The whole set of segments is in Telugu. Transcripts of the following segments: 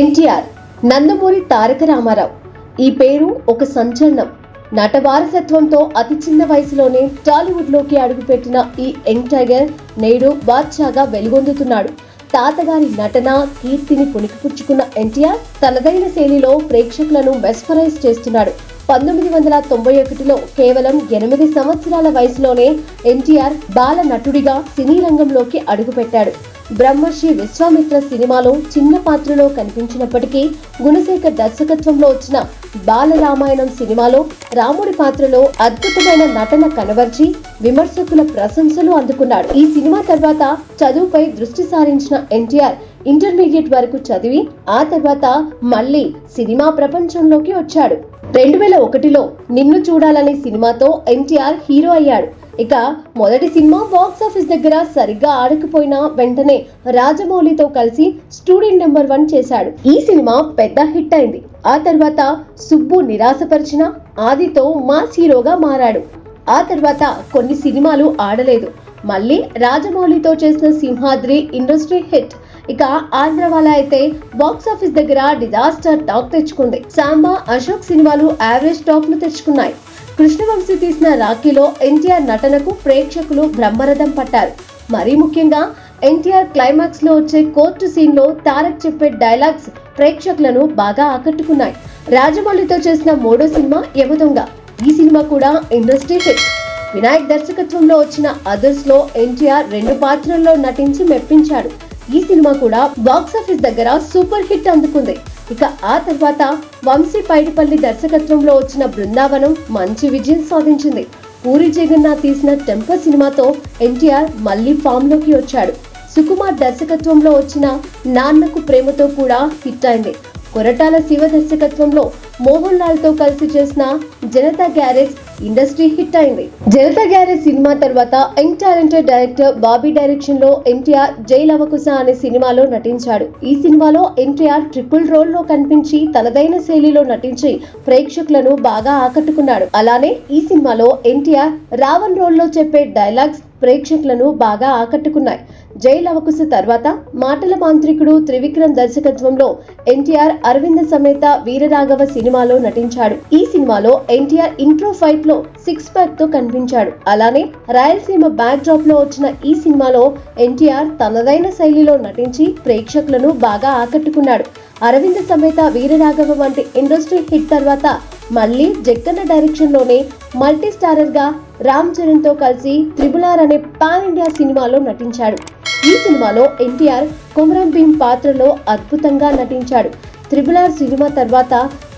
ఎన్టీఆర్ నందమూరి తారక రామారావు. ఈ పేరు ఒక సంచలనం. నట వారసత్వంతో అతి చిన్న వయసులోనే టాలీవుడ్లోకి అడుగుపెట్టిన ఈ యంగ్ టైగర్ నేడు బాద్షాగా వెలుగొందుతున్నాడు. తాతగారి నటన కీర్తిని పుణికిపుచ్చుకున్న ఎన్టీఆర్ తనదైన శైలిలో ప్రేక్షకులను మెస్పరైజ్ చేస్తున్నాడు. పంతొమ్మిది వందల తొంభై ఒకటిలో కేవలం ఎనిమిది సంవత్సరాల వయసులోనే ఎన్టీఆర్ బాల నటుడిగా సినీ రంగంలోకి అడుగుపెట్టాడు. బ్రహ్మర్షి విశ్వామిత్ర సినిమాలో చిన్న పాత్రలో కనిపించినప్పటికీ గుణశేఖర్ దర్శకత్వంలో వచ్చిన బాలరామాయణం సినిమాలో రాముడి పాత్రలో అద్భుతమైన నటన కనబర్చి విమర్శకుల ప్రశంసలు అందుకున్నాడు. ఈ సినిమా తర్వాత చదువుపై దృష్టి సారించిన ఎన్టీఆర్ ఇంటర్మీడియట్ వరకు చదివి ఆ తర్వాత మళ్ళీ సినిమా ప్రపంచంలోకి వచ్చాడు. రెండు వేల ఒకటిలో నిన్ను చూడాలనే సినిమాతో ఎన్టీఆర్ హీరో అయ్యాడు. ఇక మొదటి సినిమా బాక్స్ ఆఫీస్ దగ్గర సరిగ్గా ఆడకపోయినా వెంటనే రాజమౌళితో కలిసి స్టూడెంట్ నెంబర్ వన్ చేశాడు. ఈ సినిమా పెద్ద హిట్ అయింది. ఆ తర్వాత సుబ్బు నిరాశపరిచిన ఆదితో మాస్ హీరోగా మారాడు. ఆ తర్వాత కొన్ని సినిమాలు ఆడలేదు. మళ్ళీ రాజమౌళితో చేసిన సింహాద్రి ఇండస్ట్రీ హిట్ ఇక ఆంధ్ర వాళ్ళ అయితే బాక్స్ ఆఫీస్ దగ్గర డిజాస్టర్ టాక్ తెచ్చుకుంది. సాంబా అశోక్ సినిమాలు యావరేజ్ టాక్ను తెచ్చుకున్నాయి. కృష్ణవంశీ తీసిన రాఖీలో ఎన్టీఆర్ నటనకు ప్రేక్షకులు బ్రహ్మరథం పట్టారు. మరీ ముఖ్యంగా ఎన్టీఆర్ క్లైమాక్స్లో వచ్చే కోర్టు సీన్లో తారక్ చెప్పే డైలాగ్స్ ప్రేక్షకులను బాగా ఆకట్టుకున్నాయి. రాజమౌళితో చేసిన మూడో సినిమా యమదొంగ. ఈ సినిమా కూడా ఇండస్ట్రీ హిట్. వినాయక్ దర్శకత్వంలో వచ్చిన అదర్స్లో ఎన్టీఆర్ రెండు పాత్రల్లో నటించి మెప్పించాడు. ఈ సినిమా కూడా బాక్స్ ఆఫీస్ దగ్గర సూపర్ హిట్ అందుకుంది. ఇక ఆ తర్వాత వంశీ పైడిపల్లి దర్శకత్వంలో వచ్చిన బృందావనం మంచి విజయం సాధించింది. పూరి జగన్నాథ్ తీసిన టెంపర్ సినిమాతో ఎన్టీఆర్ మళ్ళీ ఫామ్లోకి వచ్చాడు. సుకుమార్ దర్శకత్వంలో వచ్చిన నాన్నకు ప్రేమతో కూడా హిట్ అయింది. కొరటాల శివ దర్శకత్వంలో మోహన్ లాల్తో కలిసి చేసిన జనతా గ్యారేజ్ ఇండస్ట్రీ హిట్ అయింది. జనతా గ్యారేజ్ సినిమా తర్వాత యంగ్ టాలెంటెడ్ డైరెక్టర్ బాబీ డైరెక్షన్లో ఎన్టీఆర్ జైలవకుశ అనే సినిమాలో నటించాడు. ఈ సినిమాలో ఎన్టీఆర్ ట్రిపుల్ రోల్లో కనిపించి తనదైన శైలిలో నటించి ప్రేక్షకులను బాగా ఆకట్టుకున్నాడు. అలానే ఈ సినిమాలో ఎన్టీఆర్ రావణ్ రోల్లో చెప్పే డైలాగ్స్ ప్రేక్షకులను బాగా ఆకట్టుకున్నాయి. జైలవకుశ తర్వాత మాటల మాంత్రికుడు త్రివిక్రమ్ దర్శకత్వంలో ఎన్టీఆర్ అరవింద సమేత వీరరాఘవ సినిమాలో నటించాడు. ఈ సినిమాలో ఎన్టీఆర్ ఇంట్రో ఫైట్లో సిక్స్ ప్యాక్తో కనిపించాడు. అలానే రాయలసీమ బ్యాక్ డ్రాప్లో వచ్చిన ఈ సినిమాలో ఎన్టీఆర్ తనదైన శైలిలో నటించి ప్రేక్షకులను బాగా ఆకట్టుకున్నాడు. అరవింద సమేత వీరరాఘవ వంటి ఇండస్ట్రీ హిట్ తర్వాత మళ్ళీ జక్కన్న డైరెక్షన్లోనే మల్టీ స్టారర్గా రామ్ చరణ్తో కలిసి త్రిబులార్ అనే పాన్ ఇండియా సినిమాలో నటించాడు. ఈ సినిమాలో ఎన్టీఆర్ కుమరం భీం పాత్రలో అద్భుతంగా నటించాడు. త్రిబుల్ ఆర్ సినిమా తర్వాత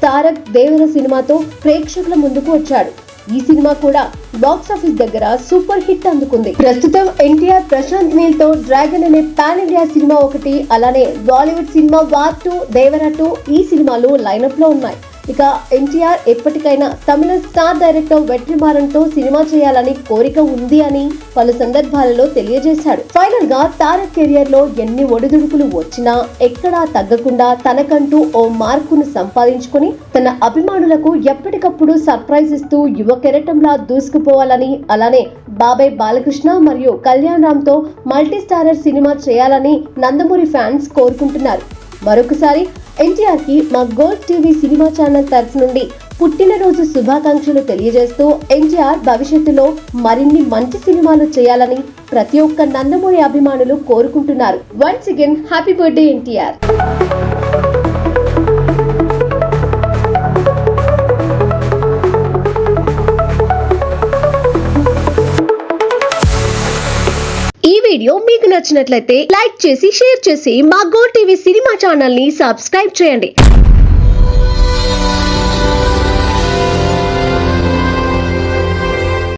తారక్ దేవర సినిమాతో ప్రేక్షకుల ముందుకు వచ్చాడు. ఈ సినిమా కూడా బాక్స్ ఆఫీస్ దగ్గర సూపర్ హిట్ అందుకుంది. ప్రస్తుతం ఎన్టీఆర్ ప్రశాంత్ నీల్తో డ్రాగన్ అనే పాన్ ఇండియా సినిమా ఒకటి అలానే Bollywood cinema war two Devara two ఈ సినిమాలు లైనప్లో ఉన్నాయి. ఇక ఎన్టీఆర్ ఎప్పటికైనా తమిళ స్టార్ డైరెక్టర్ వెట్రిమారన్తో సినిమా చేయాలని కోరిక ఉంది అని పలు సందర్భాలలో తెలియజేశాడు. ఫైనల్గా తారక్ కెరియర్లో ఎన్ని ఒడిదుడుకులు వచ్చినా ఎక్కడా తగ్గకుండా తనకంటూ ఓ మార్కును సంపాదించుకొని తన అభిమానులకు ఎప్పటికప్పుడు సర్ప్రైజ్ ఇస్తూ యువ కెరటంలా దూసుకుపోవాలని అలానే బాబాయ్ బాలకృష్ణ మరియు కళ్యాణ్ రామ్తో మల్టీ స్టారర్ సినిమా చేయాలని నందమూరి ఫ్యాన్స్ కోరుకుంటున్నారు. మరొకసారి ఎన్టీఆర్కి మా గోల్డ్ టీవీ సినిమా ఛానల్ తరఫు నుండి పుట్టినరోజు శుభాకాంక్షలు తెలియజేస్తూ ఎన్టీఆర్ భవిష్యత్తులో మరిన్ని మంచి సినిమాలు చేయాలని ప్రతి ఒక్క నందమూరి అభిమానులు కోరుకుంటున్నారు. Once again happy birthday NTR video మీకు నచ్చినట్లయితే లైక్ చేసి షేర్ చేసి మా గో టీవీ సినిమా ఛానల్ని సబ్స్క్రైబ్ చేయండి.